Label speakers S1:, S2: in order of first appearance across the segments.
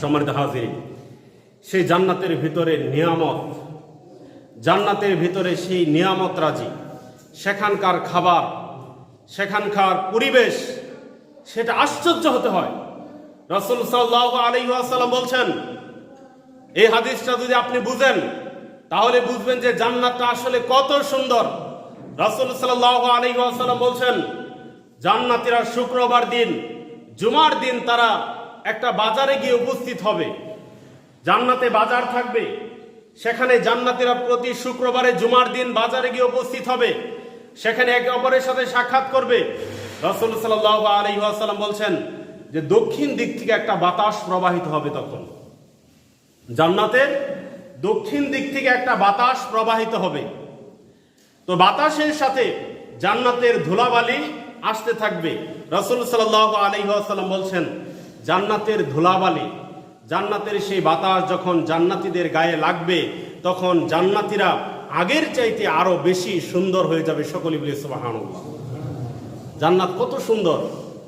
S1: সম্মানিত হাজির। সেই জান্নাতের ভিতরে নিয়ামত, জান্নাতের ভিতরে সেই নিয়ামত রাজি। সেখানকার খাবার, সেখানকার পরিবেশ, সেটা আশ্চর্য হতে হয়। রসুল সাল্লাহ আলী আসাল্লাম বলছেন, এই হাদিসটা যদি আপনি বুঝেন, তাহলে বুঝবেন যে জান্নাতটা আসলে কত সুন্দর। রাসূল সাল্লাল্লাহু আলাইহি ওয়াসাল্লাম বলছেন, জান্নাতীরা শুক্রবার দিন, জুমার দিন তারা একটা বাজারে গিয়ে উপস্থিত হবে। জান্নাতে বাজার থাকবে। সেখানে জান্নাতীরা প্রতি শুক্রবারে জুমার দিন বাজারে গিয়ে উপস্থিত হবে। সেখানে একে অপরের সাথে সাক্ষাৎ করবে। রাসূল সাল্লাল্লাহু আলাইহি ওয়াসাল্লাম বলছেন যে দক্ষিণ দিক থেকে একটা বাতাস প্রবাহিত হবে তখন। জান্নাতের দক্ষিণ দিক থেকে একটা বাতাস প্রবাহিত হবে। তো বাতাসের সাথে জান্নাতের ধুলাবালি আসতে থাকবে। রসুল সাল্লাহ আলহিহাসাল্লাম বলছেন জান্নাতের ধুলাবালি, জান্নাতের সেই বাতাস যখন জান্নাতীদের গায়ে লাগবে, তখন জান্নাতীরা আগের চাইতে আরও বেশি সুন্দর হয়ে যাবে সকলে বলে জান্নাত কত সুন্দর।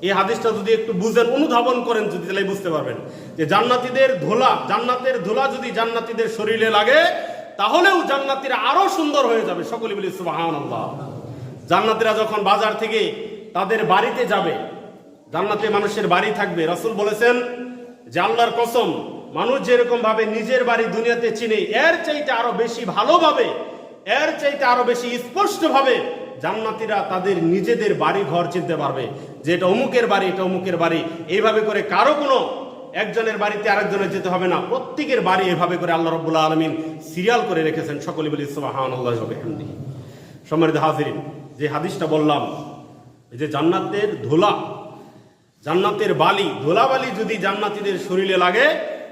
S1: এই হাদিসটা যদি একটু বুঝেন, অনুধাবন করেন যদি, তাহলে বুঝতে পারবেন যে জান্নাতীদের ধুলা, জান্নাতের ধুলা যদি জান্নাতীদের শরীরে লাগে, তাহলেও জান্নাতীরা আরও সুন্দর হয়ে যাবে সকলে বলি সুবহানাল্লাহ। জান্নাতীরা যখন বাজার থেকে তাদের বাড়িতে যাবে জান্নাতে মানুষের বাড়ি থাকবে। রাসূল বলেছেন যে আল্লাহর কসম, মানুষ যেরকম ভাবে নিজের বাড়ি দুনিয়াতে চিনে, এর চাইতে আরও বেশি ভালোভাবে, এর চাইতে আরও বেশি স্পষ্ট ভাবে জান্নাতীরা তাদের নিজেদের বাড়ি ঘর চিনতে পারবে যে এটা অমুকের বাড়ি, এটা অমুকের বাড়ি। এইভাবে করে কারও কোনো একজনের বাড়িতে আরেকজনের যেতে হবে না। প্রত্যেকের বাড়ি এভাবে করে আল্লাহ রব্বুল্লাহ আলমিন সিরিয়াল করে রেখেছেন। সকলে বলি, সুবহানাল্লাহ সম্মানিত হাজির যে হাদিসটা বললাম যে জান্নাতের ধুলা জান্নাতের বালি, ধুলাবালি যদি জান্নাতীদের শরীরে লাগে,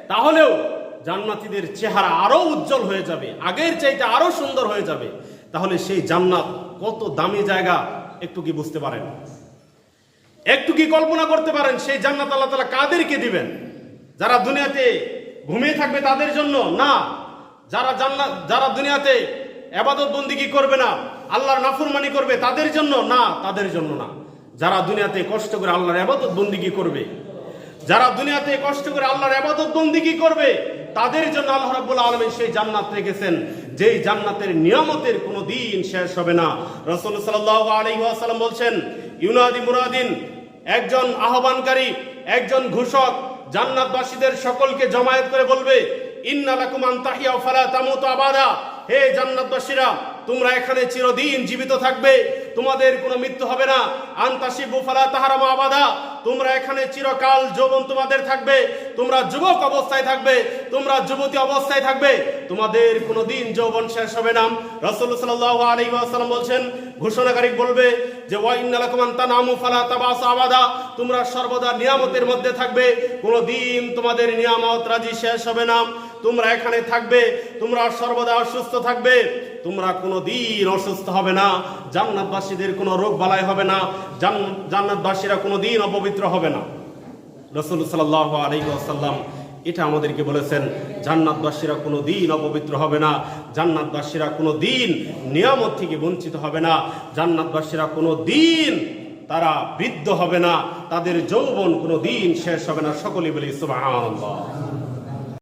S1: তাহলেও জান্নাতীদের চেহারা আরও উজ্জ্বল হয়ে যাবে, আগের চাইতে আরও সুন্দর হয়ে যাবে। তাহলে সেই জান্নাত কত দামি জায়গা একটু কি বুঝতে পারেন? একটু কি কল্পনা করতে পারেন, সেই জান্নাত আল্লাহ তালা কাদেরকে দিবেন? যারা দুনিয়াতে ঘুমিয়ে থাকবে তাদের জন্য? না। যারা জান্নাত, যারা দুনিয়াতে আবাদত বন্দিগি করবে না, আল্লাহর নাফুরমানি করবে তাদের জন্য? না, তাদের জন্য না। যারা দুনিয়াতে কষ্ট করে আল্লাহর আবাদত বন্দিগি করবে? যারা দুনিয়াতে কষ্ট করে আল্লাহর আবাদত বন্দিগি করবে? তাদের জন্য আল্লাহ রাব্বুল আলামিন সেই জান্নাত রেখেছেন। যেই জান্নাতের নিয়ামতের কোনো দিন শেষ হবে না। রাসূল সাল্লাল্লাহু আলাইহি ওয়াসাল্লাম বলছেন, ইউনাদি মুরাদিন, একজন আহ্বানকারী, একজন ঘোষক জান্নাতবাসীদের সকলকে জমায়েত করে বলবে, ইন্না লাকুম আন তাহিয়া ফালা তামুতু আবাদা। হে জান্নাতবাসীরা, তোমরা এখানে চিরদিন জীবিত থাকবে, তোমাদের কোনো মৃত্যু হবে না। আন্তাসিবু ফালা তাহারামা আবাদা। তোমরা এখানে চিরকাল যৌবন তোমাদের থাকবে, তোমরা যুবক অবস্থায় থাকবে, তোমরা যুবতী অবস্থায় থাকবে। তোমাদের কোনো দিন যৌবন শেষ হবে না। রাসূল সাল্লাল্লাহু আলাইহি ওয়াসাল্লাম বলছেন, ঘোষণাকারী বলবে যে আবাদা। তোমরা সর্বদা নিয়ামতের মধ্যে থাকবে, কোনো দিন তোমাদের নিয়ামত রাজি শেষ হবে না। তোমরা এখানে থাকবে, তোমরা সর্বদা অসুস্থ থাকবে, তোমরা কোনো দিন অসুস্থ হবে না, জান্নাতবাসীদের কোনো রোগ বালাই হবে না জান্নাতবাসীরা কোনো দিন অপবিত্র হবে না। রসুল সাল্লাহ আলাইসাল্লাম এটা আমাদেরকে বলেছেন, জান্নাতবাসীরা কোনো দিন অপবিত্র হবে না, জান্নাতবাসীরা কোনো দিন নিয়ামত থেকে বঞ্চিত হবে না, জান্নাতবাসীরা কোনো দিন তারা বৃদ্ধ হবে না, তাদের যৌবন কোনো দিন শেষ হবে না সকলে বলে সুবহানাল্লাহ।